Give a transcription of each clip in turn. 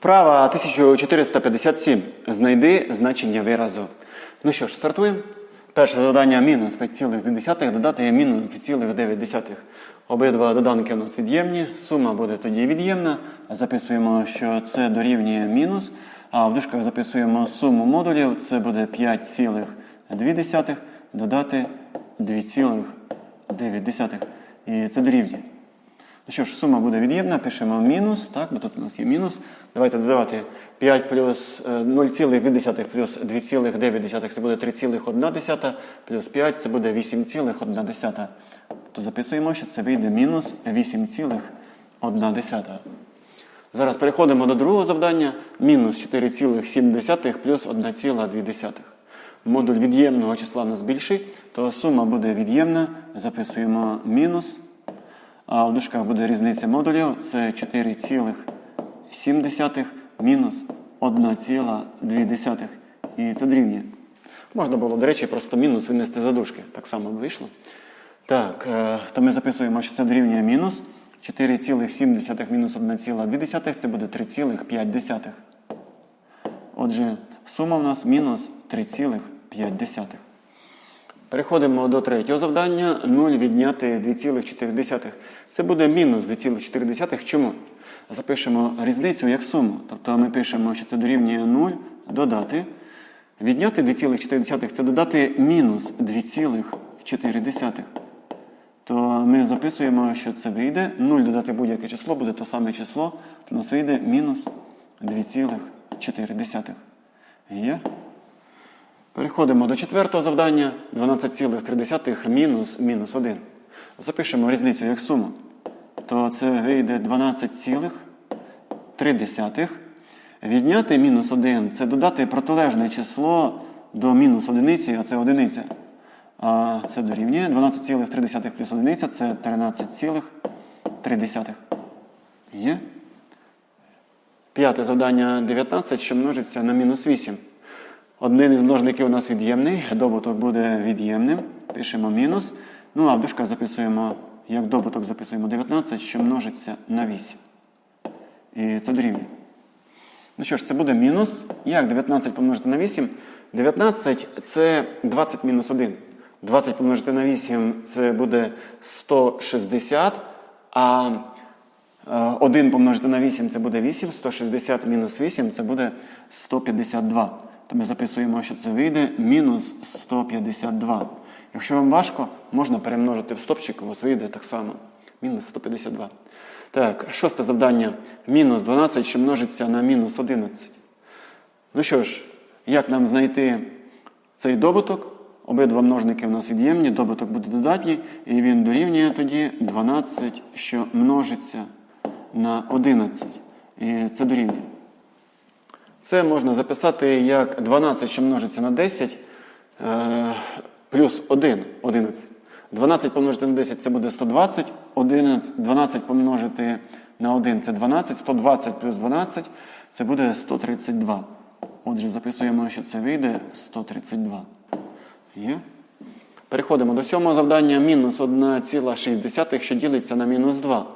Вправа 1457. Знайди значення виразу. Ну що ж, стартуємо. Перше завдання мінус 5,2 додати мінус 2,9. Обидва доданки у нас від'ємні. Сума буде тоді від'ємна. Записуємо, що це дорівнює мінус. А в дужках записуємо суму модулів. Це буде 5,2 додати 2,9. І це дорівнює. Що ж, сума буде від'ємна, пишемо мінус, так, бо тут у нас є мінус. Давайте додавати 5 плюс е, 0,2 плюс 2,9 це буде 3,1, плюс 5 це буде 8,1. То записуємо, що це вийде мінус 8,1. Зараз переходимо до другого завдання. Мінус 4,7 плюс 1,2. Модуль від'ємного числа у нас більший, то сума буде від'ємна. Записуємо мінус. А в дужках буде різниця модулів. Це 4,7 мінус 1,2. І це дорівнює. Можна було, до речі, просто мінус винести за дужки. Так само вийшло. Так, е, то ми записуємо, що це дорівнює мінус. 4,7 мінус 1,2 це буде 3,5. Отже, сума в нас мінус 3,5. Переходимо до третього завдання. 0 відняти 2,4. Це буде мінус 2,4. Чому? Запишемо різницю як суму. Тобто ми пишемо, що це дорівнює 0 додати. Відняти 2,4 це додати мінус 2,4. То ми записуємо, що це вийде. 0 додати будь-яке число, буде то саме число, то у нас вийде мінус 2,4. Є? Переходимо до четвертого завдання. 12,3 мінус мінус 1. Запишемо різницю як суму. То це вийде 12,3. Відняти мінус 1 це додати протилежне число до мінус одиниці, а це одиниця. А це дорівнює 12,3 плюс одиниця це 13,3. Є? П'яте завдання 19, що множиться на мінус 8. Один із множників у нас від'ємний, добуток буде від'ємним. Пишемо мінус. Ну а в дужках записуємо, як добуток записуємо 19, що множиться на 8. І це дорівнює. Ну що ж, це буде мінус. Як 19 помножити на 8? 19 це 20 мінус 1. 20 помножити на 8 це буде 160, а 1 помножити на 8 це буде 8, 160 мінус 8 це буде 152. То ми записуємо, що це вийде мінус 152. Якщо вам важко, можна перемножити в стопчик, у вас вийде так само. Мінус 152. Так, шосте завдання. Мінус 12, що множиться на мінус 11. Ну що ж, як нам знайти цей добуток? Обидва множники у нас від'ємні, добуток буде додатній, і він дорівнює тоді 12, що множиться на 11. І це дорівнює. Це можна записати як 12, що множиться на 10, е, плюс 1, 11. 12 помножити на 10 це буде 120, 11, 12 помножити на 1 це 12, 120 плюс 12 це буде 132. Отже, записуємо, що це вийде 132. Є? Переходимо до сьомого завдання. Мінус 1,6, що ділиться на мінус 2.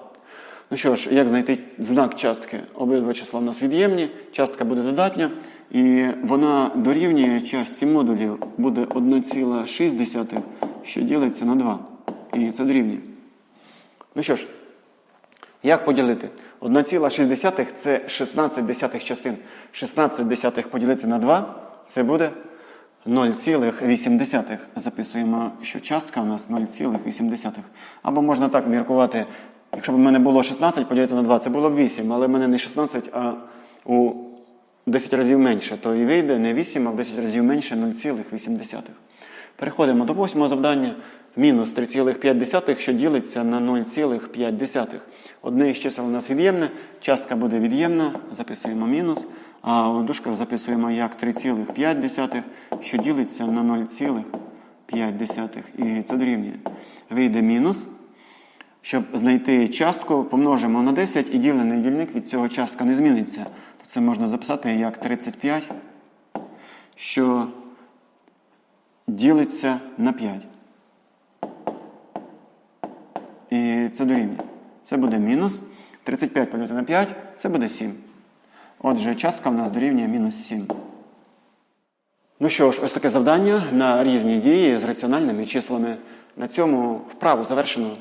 Ну що ж, як знайти знак частки? Обидва числа в нас від'ємні, частка буде додатня, і вона дорівнює частці модулів буде 1,6, що ділиться на 2. І це дорівнює. Ну що ж, як поділити? 1,6 це 16 десятих частин. 16 десятих поділити на 2 це буде 0,8. Записуємо, що частка у нас 0,8. Або можна так міркувати, якщо б в мене було 16 поділити на 2, це було б 8, але в мене не 16, а у 10 разів менше. То і вийде не 8, а в 10 разів менше 0,8. Переходимо до восьмого завдання. Мінус 3,5, що ділиться на 0,5. Одне із чисел у нас від'ємне, частка буде від'ємна, записуємо мінус. А у дужках записуємо як 3,5, що ділиться на 0,5. І це дорівнює. Вийде мінус. Щоб знайти частку, помножимо на 10 і ділений дільник від цього частка не зміниться. Це можна записати як 35, що ділиться на 5. І це дорівнює. Це буде мінус. 35 поділити на 5, це буде 7. Отже, частка в нас дорівнює мінус 7. Ну що ж, ось таке завдання на різні дії з раціональними числами. На цьому вправу завершено.